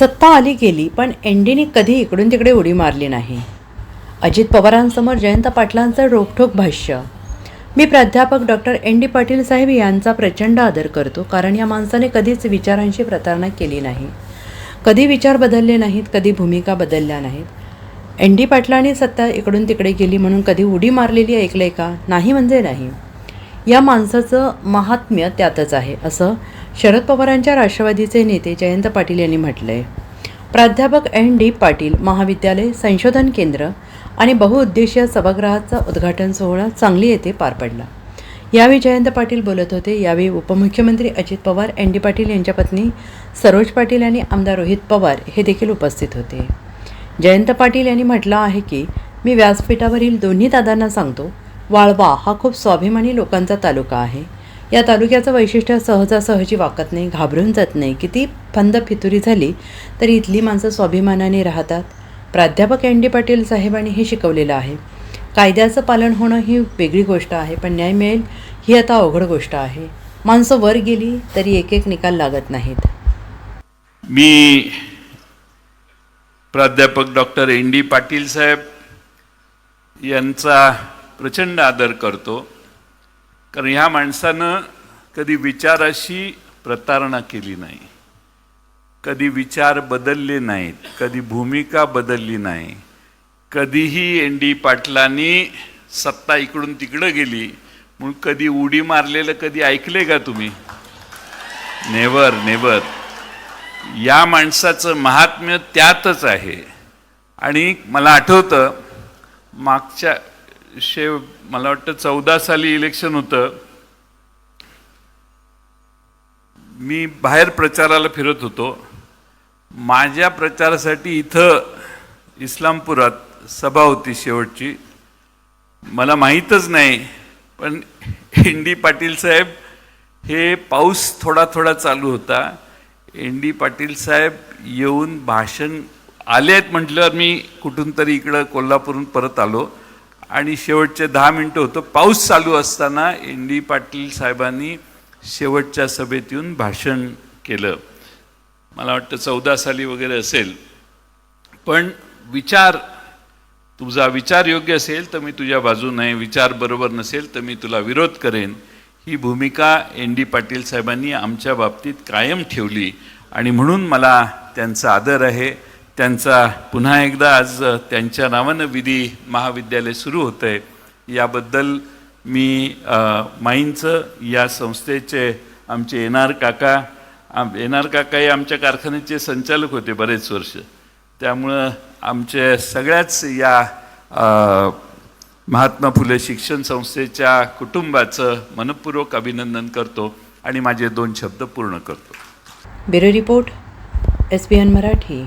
सत्ता आली गेली पण एनडीने कधी इकडून तिकडे उडी मारली नाही. अजित पवारांसमोर जयंत पाटलांचं रोखठोक भाष्य. मी प्राध्यापक डॉक्टर एन डी पाटील साहेब यांचा प्रचंड आदर करतो कारण या माणसाने कधीच विचारांशी प्रतारणा केली नाही. कधी विचार बदलले नाहीत कधी भूमिका बदलल्या नाहीत. एन डी पाटलांनी सत्ता इकडून तिकडे गेली म्हणून कधी उडी मारलेली ऐकलंय का? नाही म्हणजे नाही. या माणसाचं महात्म्य त्यातच आहे असं शरद पवारांच्या राष्ट्रवादीचे नेते जयंत पाटील यांनी म्हटलं आहे प्राध्यापक एन डी पाटील महाविद्यालय संशोधन केंद्र आणि बहुउद्देशीय सभागृहाचा उद्घाटन सोहळा सांगली येथे पार पडला. यावेळी जयंत पाटील बोलत होते. यावेळी उपमुख्यमंत्री अजित पवार एन डी पाटील यांच्या पत्नी सरोज पाटील आणि आमदार रोहित पवार हे देखील उपस्थित होते. जयंत पाटील यांनी म्हटलं आहे की मी व्यासपीठावरील दोन्ही दादांना सांगतो वाळवा हा खूप स्वाभिमानी लोकांचा तालुका आहे. या तालुक्याचं वैशिष्ट्य सहजासहजी वाकत नाही घाबरून जात नाही. किती फंद फितुरी झाली तरी इथली माणसं स्वाभिमानाने राहतात. प्राध्यापक एन डी पाटील साहेबांनी हे शिकवलेलं आहे. कायद्याचं पालन होणं ही वेगळी गोष्ट आहे पण न्याय मिळेल ही आता अवघड गोष्ट आहे. माणसं वर गेली तरी एक एक निकाल लागत नाहीत. मी प्राध्यापक डॉक्टर एन डी पाटील साहेब यांचा प्रचंड आदर करतो. कारण ह्या माणसानं कधी विचाराशी प्रतारणा केली नाही. कधी विचार बदलले नाहीत. कधी भूमिका बदलली नाही. कधीही एन डी पाटलांनी सत्ता इकडून तिकडं गेली. म्हणून कधी उडी मारलेलं कधी ऐकले का तुम्ही? नेवर नेवर या माणसाचं महात्म्य त्यातच आहे. आणि मला आठवतं मागच्या शेव मला वाटतं चौदा साली इलेक्शन होतं. मी बाहेर प्रचाराला फिरत होतो. माझ्या प्रचारासाठी इथं इस्लामपुरात सभा होती शेवटची. मला माहीतच नाही पण एन डी पाटील साहेब हे पाऊस थोडा थोडा चालू होता. एन डी पाटील साहेब येऊन भाषण आले आहेत म्हटल्यावर मी कुठून तरी इकडं कोल्हापूरहून परत आलो. आणि शेवटचे दहा मिनटं होतं. पाऊस चालू असताना एन डी पाटील साहेबांनी शेवटच्या सभेत येऊन भाषण केलं. मला वाटतं चौदा साली वगैरे असेल. पण विचार तुझा विचार योग्य असेल तर मी तुझ्या बाजूने विचार बरोबर नसेल तर मी तुला विरोध करेन. ही भूमिका एन डी पाटील साहेबांनी आमच्या बाबतीत कायम ठेवली. आणि म्हणून मला त्यांचा आदर आहे. त्यांचा पुन्हा एकदा आज त्यांच्या नावानं विधी महाविद्यालय सुरू होतं आहे याबद्दल मी माईंचं या संस्थेचे आमचे एन आर काका आम एन आर काका हे आमच्या कारखान्याचे संचालक होते बरेच वर्ष. त्यामुळं आमच्या सगळ्याच या महात्मा फुले शिक्षण संस्थेच्या कुटुंबाचं मनपूर्वक अभिनंदन करतो आणि माझे दोन शब्द पूर्ण करतो. Bureau report S B N Marathi.